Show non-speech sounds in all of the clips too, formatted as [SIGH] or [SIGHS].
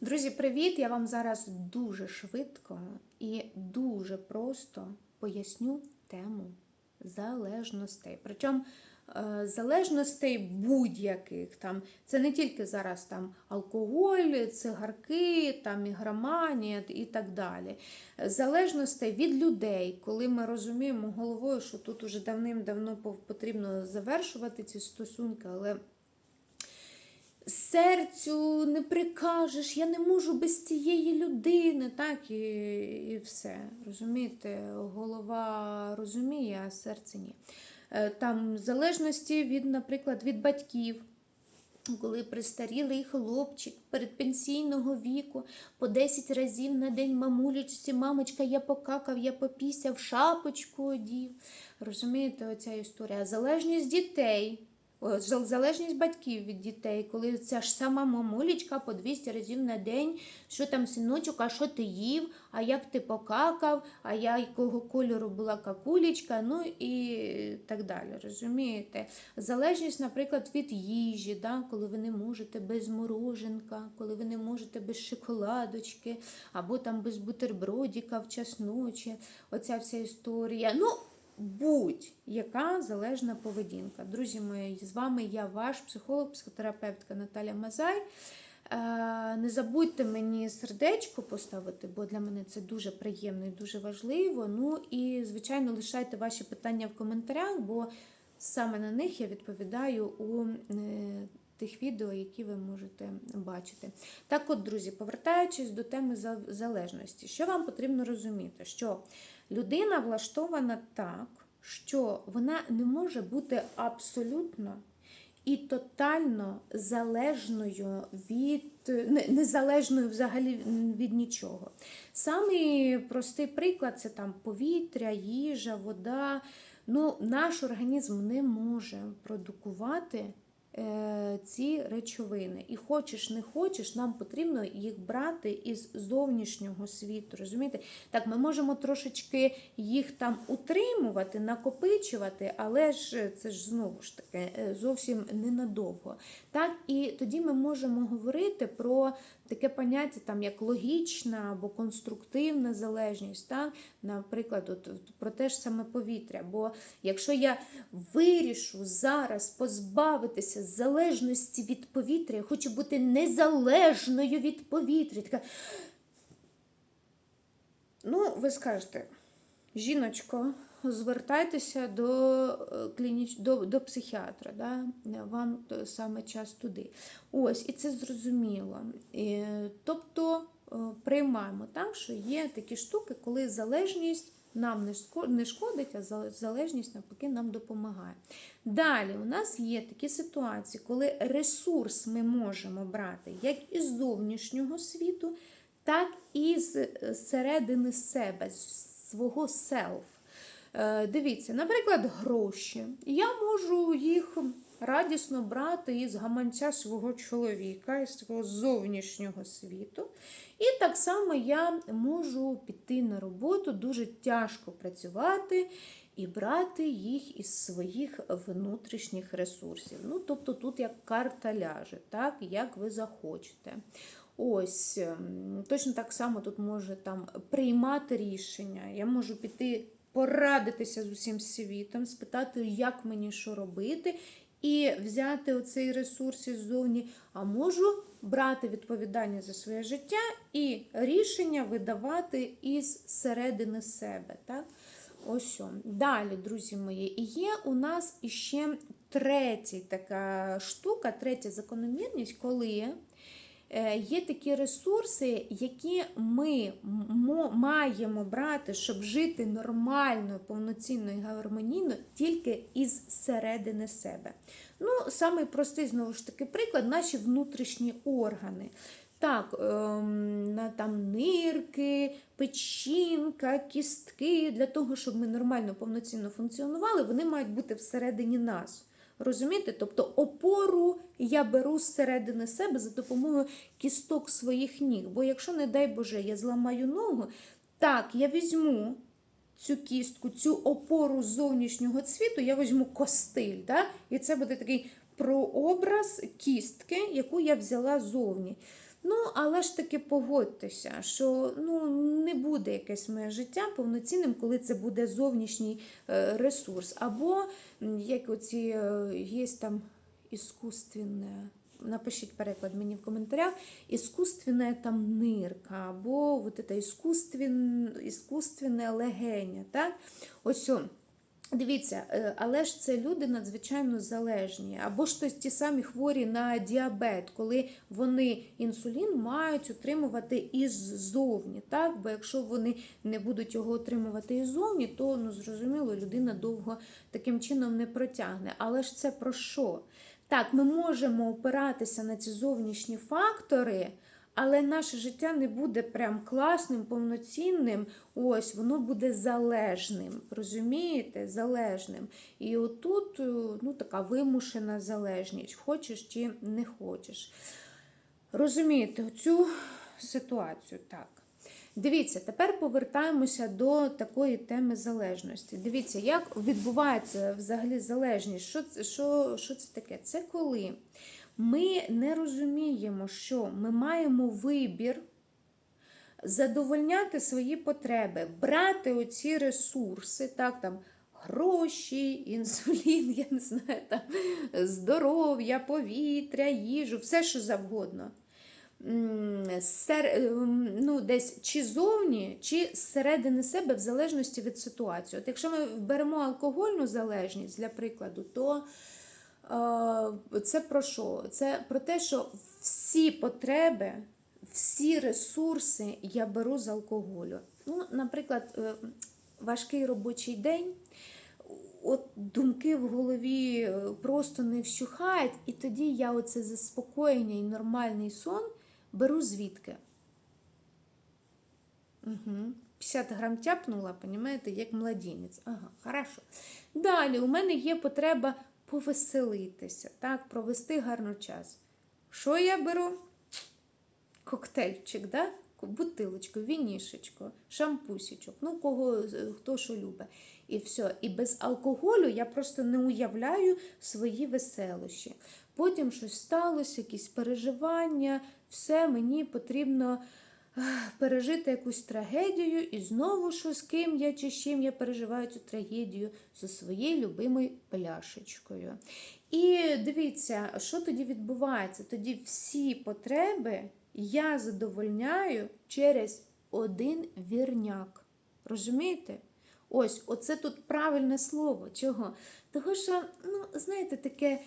Друзі, привіт! Я вам зараз дуже швидко і дуже просто поясню тему залежностей. Причому е, залежностей будь-яких. Там, Це не тільки зараз там алкоголь, цигарки, там ігроманія і так далі. Залежностей від людей, коли ми розуміємо головою, що тут уже давним-давно потрібно завершувати ці стосунки, але серцю не прикажеш, я не можу без цієї людини, так і, і все. Розумієте, голова розуміє, а серце ні. Е, Там в залежності від, наприклад, від батьків. Коли престарілий хлопчик передпенсійного віку по 10 разів на день мамулечці, мамочка, я покакав, я попісяв, шапочку одів. Розумієте, оця історія. Залежність дітей, залежність батьків від дітей, коли ця ж сама мамулечка по 200 разів на день, що там, синочок, а що ти їв, а як ти покакав, а я якого кольору була какулечка, ну і так далі. Розумієте? Залежність, наприклад, від їжі, да? коли ви не можете без мороженка, коли ви не можете без шоколадочки, або там без бутербродіка в час ночі. Оця вся історія. Ну, будь-яка залежна поведінка. Друзі мої, з вами я, ваш психолог, психотерапевтка Наталя Мазай. Е, Не забудьте мені сердечко поставити, бо для мене це дуже приємно і дуже важливо. Ну і, звичайно, лишайте ваші питання в коментарях, бо саме на них я відповідаю у е, тих відео, які ви можете бачити. Так от, друзі, повертаючись до теми залежності, що вам потрібно розуміти? Що людина влаштована так, що вона не може бути абсолютно і тотально залежною від незалежною взагалі від нічого. Самий простий приклад це там повітря, їжа, вода. Ну, наш організм не може продукувати ці речовини. І хочеш, не хочеш, нам потрібно їх брати із зовнішнього світу. Розумієте? Так, ми можемо трошечки їх там утримувати, накопичувати, але ж це ж знову ж таки е, зовсім ненадовго. Так, і тоді ми можемо говорити про таке поняття, там як логічна або конструктивна залежність, так? наприклад, от про те ж саме повітря. Бо якщо я вирішу зараз позбавитися залежності від повітря, я хочу бути незалежною від повітря. Така... Ну, ви скажете, жіночко, звертайтеся до, е, клініч... до, до психіатра, да? вам е, саме час туди. Ось, і це зрозуміло. Тобто е, приймаємо так, що є такі штуки, коли залежність нам не шкодить, а залежність навпаки нам допомагає. Далі у нас є такі ситуації, коли ресурс ми можемо брати як із зовнішнього світу, так і з середини себе, з свого селф. Дивіться, наприклад, гроші. Я можу їх радісно брати із гаманця свого чоловіка, із свого зовнішнього світу. І так само я можу піти на роботу, дуже тяжко працювати і брати їх із своїх внутрішніх ресурсів. Ну, тобто тут як карта ляже, так, як ви захочете. Ось ем, точно так само тут може там приймати рішення. Я можу піти порадитися з усім світом, спитати, як мені що робити, і взяти оцей ресурс іззовні, а можу брати відповідальність за своє життя і рішення видавати із середини себе. Так? Ось. Далі, друзі мої, і є у нас іще третя така штука, третя закономірність, коли є такі ресурси, які ми маємо брати, щоб жити нормально, повноцінно і гармонійно, тільки із середини себе. Ну, самий простий, знову ж таки, приклад наші внутрішні органи. Так, ем, там нирки, печінка, кістки. Для того, щоб ми нормально, повноцінно функціонували, вони мають бути всередині нас. Розумієте? Тобто опору я беру зсередини себе за допомогою кісток своїх ніг. Бо якщо, не дай Боже, я зламаю ногу, так, я візьму цю кістку, цю опору зовнішнього цвіту, я візьму костиль. Да? І це буде такий прообраз кістки, яку я взяла зовні. Ну, але ж таки погодьтеся, що ну, не буде якесь моє життя повноцінним, коли це буде зовнішній е, ресурс. Або як оці е, є там іскусственне. Напишіть переклад мені в коментарях. Іскусственна там нирка, або вот это іскусствен, іскусственне легеня. Так? Ось. Дивіться, е, але ж це люди надзвичайно залежні, або ж то ті самі хворі на діабет, коли вони інсулін мають отримувати іззовні. Так? Бо якщо вони не будуть його отримувати іззовні, то ну, зрозуміло, людина довго таким чином не протягне. Але ж це про що? Так, ми можемо опиратися на ці зовнішні фактори. Але наше життя не буде прям класним, повноцінним. Ось воно буде залежним. Розумієте? Залежним. І отут е, ну, така вимушена залежність, хочеш чи не хочеш. Розумієте цю ситуацію так. Дивіться, тепер повертаємося до такої теми залежності. Дивіться, як відбувається взагалі залежність. Що, що, що це таке? Це коли ми не розуміємо, що ми маємо вибір задовольняти свої потреби, брати оці ресурси, так, там, гроші, інсулін, я не знаю, там, здоров'я, повітря, їжу, все що завгодно. Сер, ем, ну, десь чи зовні, чи зсередини себе, в залежності від ситуації. От якщо ми беремо алкогольну залежність, для прикладу, то це про що? Це про те, що всі потреби, всі ресурси я беру з алкоголю. Ну, наприклад, е, важкий робочий день. От думки в голові е, просто не вщухають, і тоді я оце заспокоєння і нормальний сон беру звідки? Угу. 50 грам тяпнула, понімаєте, як младенець. Ага, хорошо. Далі у мене є потреба повеселитися, так, провести гарно час. Що я беру? Коктейльчик, да? бутилочку, вінішечку, шампусічок, ну кого хто що любить. І все. І без алкоголю я просто не уявляю свої веселощі. Потім щось сталося, якісь переживання, все мені потрібно пережити якусь трагедію, і знову що з ким я чи з чим я переживаю цю трагедію зі своєю любимою пляшечкою. І дивіться, що тоді відбувається? Тоді всі потреби я задовольняю через один вірняк. Розумієте? Ось, оце тут правильне слово. Чого? Того, що, ну, знаєте, таке.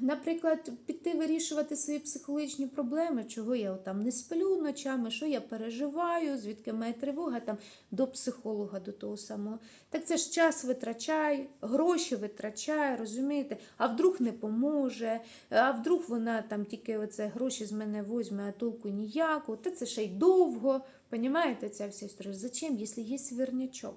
Наприклад, піти вирішувати свої психологічні проблеми, чого я там не сплю ночами, що я переживаю, звідки моя тривога там до психолога, до того самого. Так це ж час витрачай, гроші витрачай, розумієте? А вдруг не поможе, а вдруг вона там тільки оце гроші з мене возьме, а толку ніяку, та це ще й довго. Понімаєте, ця вся історія? Зачем, якщо є свірнячок?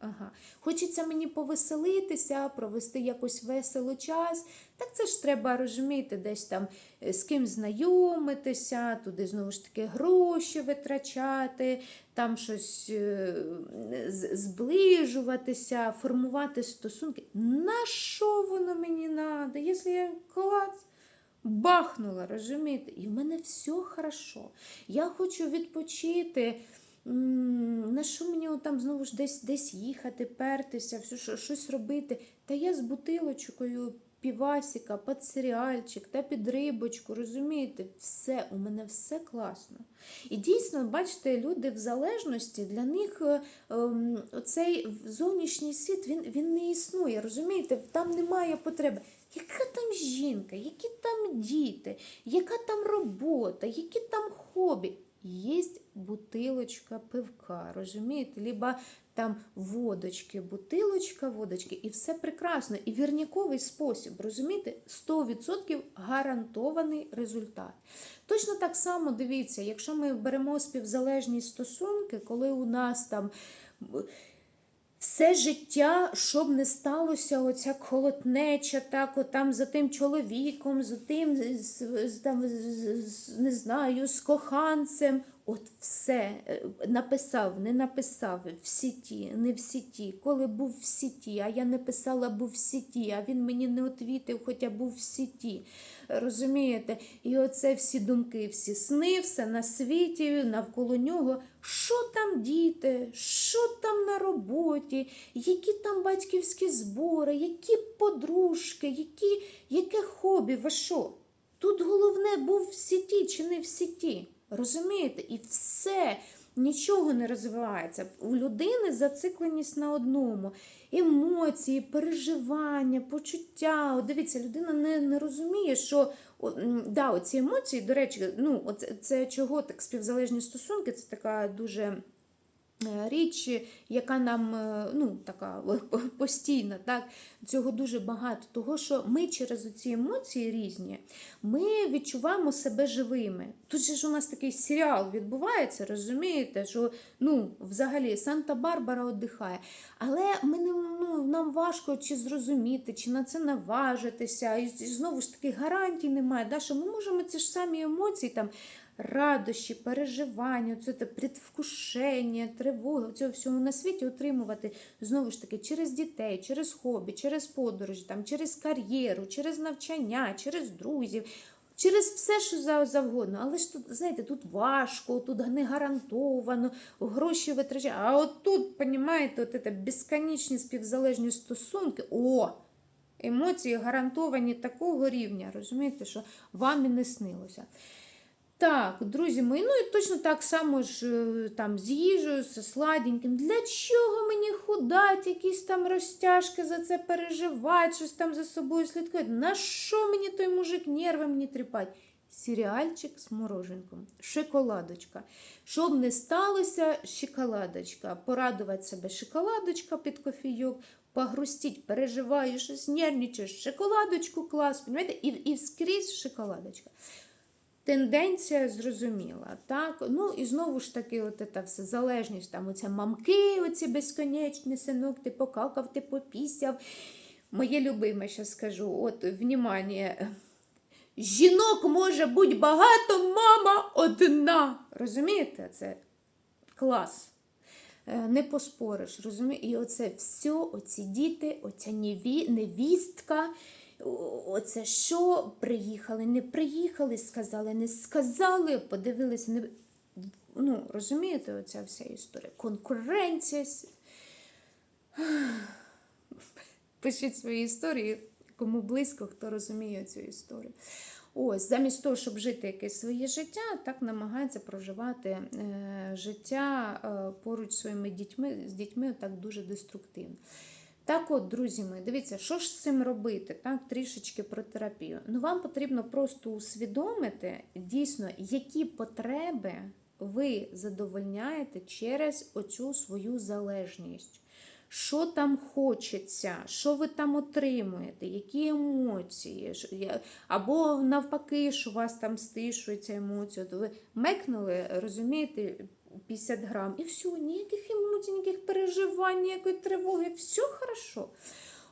Ага. Хочеться мені повеселитися, провести якось весело час. Так це ж треба розуміти, десь там е, з ким знайомитися, туди знову ж таки гроші витрачати, там щось е, зближуватися, формувати стосунки. На що воно мені треба? Якщо я клац, бахнула, розумієте? І в мене все хорошо. Я хочу відпочити. На що мені там знову ж десь десь їхати, пертися, все, щось робити? Та я з бутилочкою півасіка, під серіальчик та під рибочку, розумієте? Все, у мене все класно. І дійсно, бачите, люди в залежності, для них е, ем, оцей зовнішній світ він, він не існує, розумієте? Там немає потреби. Яка там жінка, які там діти, яка там робота, які там хобі? Є бутилочка пивка, розумієте? Либо там водочки, бутилочка, водочки, і все прекрасно. І вірняковий спосіб, розумієте? 100% гарантований результат. Точно так само дивіться, якщо ми беремо співзалежні стосунки, коли у нас там. Все життя, щоб не сталося, оця колотнеча, так, от там за тим чоловіком, за тим, з, там, з- не знаю, з коханцем. От все е, написав, не написав в сіті, не в сіті. Коли був в сіті, а я не писала, був в сіті, а він мені не отвітив, хоча був в сіті. розумієте? І оце всі думки, всі сни, все на світі, навколо нього. Що там діти, що там на роботі, які там батьківські збори, які подружки, які, яке хобі, ви що? Тут головне був в сіті чи не в сіті. Розумієте? І все, нічого не розвивається. У людини зацикленість на одному. Емоції, переживання, почуття. От дивіться, людина не, не розуміє, що о, да, оці емоції, до речі, ну, оце, це чого так співзалежні стосунки, це така дуже річ, яка нам е, ну, така [LAUGHS] постійна. Так? Цього дуже багато. Того, що ми через ці емоції різні, ми відчуваємо себе живими. Тут же ж у нас такий серіал відбувається, розумієте, що ну, взагалі Санта-Барбара віддихає. Але ми не, ну, нам важко чи зрозуміти, чи на це наважитися. І знову ж таки гарантій немає. Да, що ми можемо ці ж самі емоції там. Радощі, переживання, це предвкушення, тривоги, цього всього на світі отримувати знову ж таки через дітей, через хобі, через подорожі, там, через кар'єру, через навчання, через друзів, через все, що завгодно. Але ж тут, знаєте, тут важко, тут не гарантовано, гроші витрачають. А от тут, понімаєте, от це безконечні співзалежні стосунки. О! Емоції гарантовані такого рівня, розумієте, що вам і не снилося. Так, друзі мої, ну і точно так само ж е, там з їжею, з сладеньким. Для чого мені худати, якісь там розтяжки за це переживати, щось там за собою слідкувати? На що мені той мужик нерви мені тріпать? Серіальчик з мороженком, шоколадочка. Щоб не сталося, шоколадочка. Порадувати себе шоколадочка під кофійок, погрустіть, переживаю, щось нервничаєш, шоколадочку клас, понімаєте? І, і скрізь шоколадочка. Тенденція зрозуміла, так? Ну і знову ж таки, от це все залежність, там оце мамки, оці безконечні, синок, ти покакав, ти попісяв. Моє любиме, ще скажу, от, внимание, жінок може бути багато, мама одна. Розумієте? Це клас. Е, Не поспориш, розумієш? І оце все, оці діти, оця невістка, оце що приїхали, не приїхали, сказали, не сказали, подивилися, не ну, розумієте, оця вся історія. Конкуренція. [SIGHS] Пишіть свої історії, кому близько, хто розуміє цю історію. Ось, замість того, щоб жити якесь своє життя, так намагається проживати е, життя е, поруч своїми дітьми, з дітьми так дуже деструктивно. Так от, друзі мої, дивіться, що ж з цим робити? Так, трішечки про терапію. Ну, вам потрібно просто усвідомити дійсно, які потреби ви задовольняєте через оцю свою залежність. Що там хочеться, що ви там отримуєте, які емоції, або навпаки, що у вас там стишується емоції. От ви мекнули, розумієте, 50 грам, і все, ніяких емоцій, ніяких переживань, ніякої тривоги, все хорошо.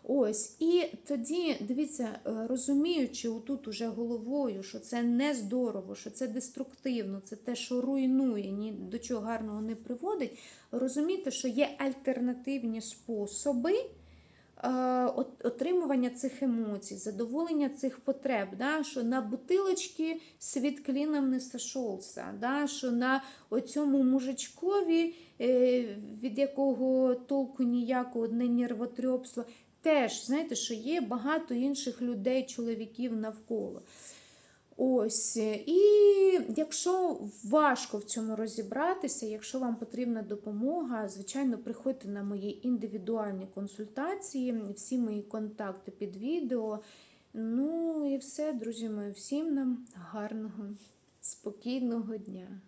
Ось, і тоді, дивіться, е, розуміючи отут уже головою, що це не здорово, що це деструктивно, це те, що руйнує, ні до чого гарного не приводить, розумійте, що є альтернативні способи отримування цих емоцій, задоволення цих потреб, да, що на бутилочки світ кліном не сошовся, да, що на оцьому мужичкові, е, від якого толку ніякого одне нервотрепство, теж, знаєте, що є багато інших людей, чоловіків навколо. Ось, і якщо важко в цьому розібратися, якщо вам потрібна допомога, звичайно, приходьте на мої індивідуальні консультації, всі мої контакти під відео. Ну і все, друзі мої, всім нам гарного, спокійного дня.